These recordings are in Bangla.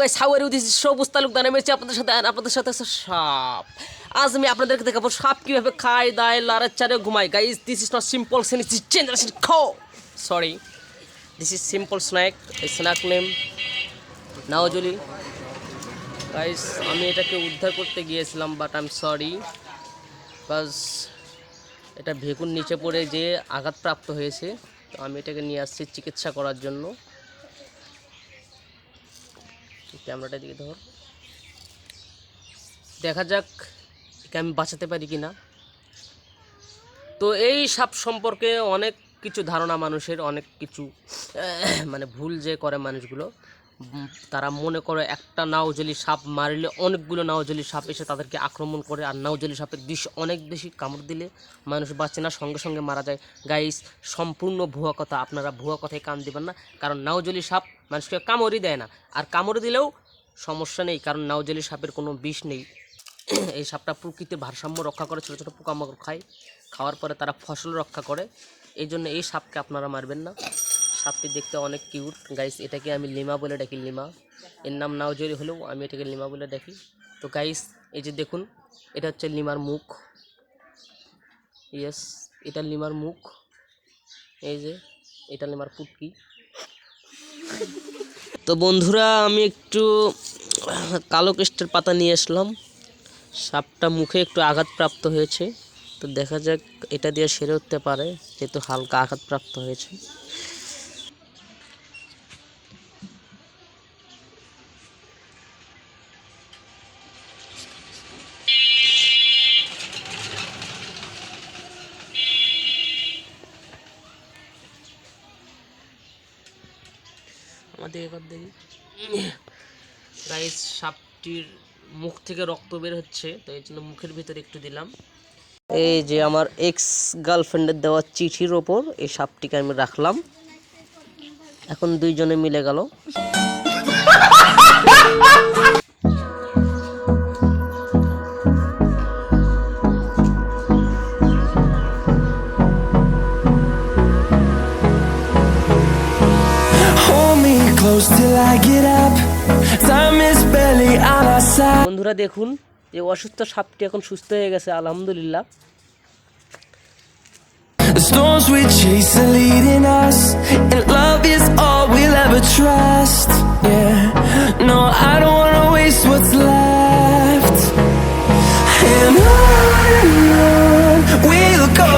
Guys how are you this Sabuj Talukdar আমি আছি আপনাদের সাথে আপনাদের সাথে আছে সাপ। আজ আমি আপনাদেরকে দেখাবো সাপ কীভাবে খায়, দায় লাড়ে চারে ঘুমায় guys this is not simple scene is generation kho sorry this is simple snack এই স্ন্যাক নেম নাওজলি গাইস আমি এটাকে উদ্ধার করতে গিয়েছিলাম বাট আই এম সরি বাস এটা ভেকুর নিচে পড়ে যে আঘাতপ্রাপ্ত হয়েছে, তো আমি এটাকে নিয়ে আসছি চিকিৎসা করার জন্য। ক্যামেরাটা দিকে ধর। দেখা যাক একে আমি বাঁচাতে পারি কি না তো এই সাপ সম্পর্কে অনেক কিছু ধারণা মানুষের, অনেক কিছু মানে ভুল যে করে মানুষগুলো। তারা মনে করে একটা নাওজলি সাপ মারলে অনেকগুলো নাওজলি সাপ এসে তাদেরকে আক্রমণ করে, আর নাওজলি সাপের বিষ অনেক বেশি কামড় দিলে মানুষ বাঁচে না, সঙ্গে সঙ্গে মারা যায়। গাইস সম্পূর্ণ ভুয়া কথা, আপনারা ভুয়া কথায় কান দিবেন না, কারণ নাওজলি সাপ মানুষকে কামড়ই দেয় না। আর কামড় দিলেও সমস্যা নেই, কারণ নাওজলি সাপের কোনো বিষ নেই। এই সাপটা প্রকৃতির ভারসাম্য রক্ষা করে, ছোটো ছোটো পোকামাকড় খায়। খাওয়ার পরে তারা ফসল রক্ষা করে। এই জন্য এই সাপকে আপনারা মারবেন না। সাপটি দেখতে অনেক কিউট। গাইস এটাকে আমি লিমা বলে ডাকি, লিমা। এর নাম নাওজরি হলেও আমি এটাকে লিমা বলে ডাকি। তো গাইস এই যে দেখুন, এটা হচ্ছে লিমার মুখ। ইয়েস এটা লিমার মুখ। এই যে, এটা লিমার পুটকি। তো বন্ধুরা, আমি একটু কালো কেষ্টের পাতা নিয়ে আসলাম। সাপটা মুখে একটু আঘাতপ্রাপ্ত হয়েছে। তো দেখা যাক, এটা দিয়ে সেরে উঠতে পারে, যেহেতু হালকা আঘাতপ্রাপ্ত হয়েছে। আমাদের এবার দেখি গাইস সাপটির মুখ থেকে রক্ত বের হচ্ছে, তো এই জন্য মুখের ভিতরে একটু দিলাম। এই যে আমার এক্স গার্লফ্রেন্ডের দেওয়া চিঠির ওপর, এই সাপটিকে আমি রাখলাম। এখন দুইজনে মিলে গেল। বন্ধুরা দেখুন যে অসুস্থ সাপটি এখন সুস্থ হয়ে গেছে আলহামদুলিল্লাহ The storms we chase are leading us, and love is all we'll ever trust. Yeah, no, I don't wanna waste what's left. And on and on we'll go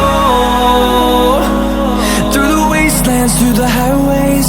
through the wastelands, through the highways,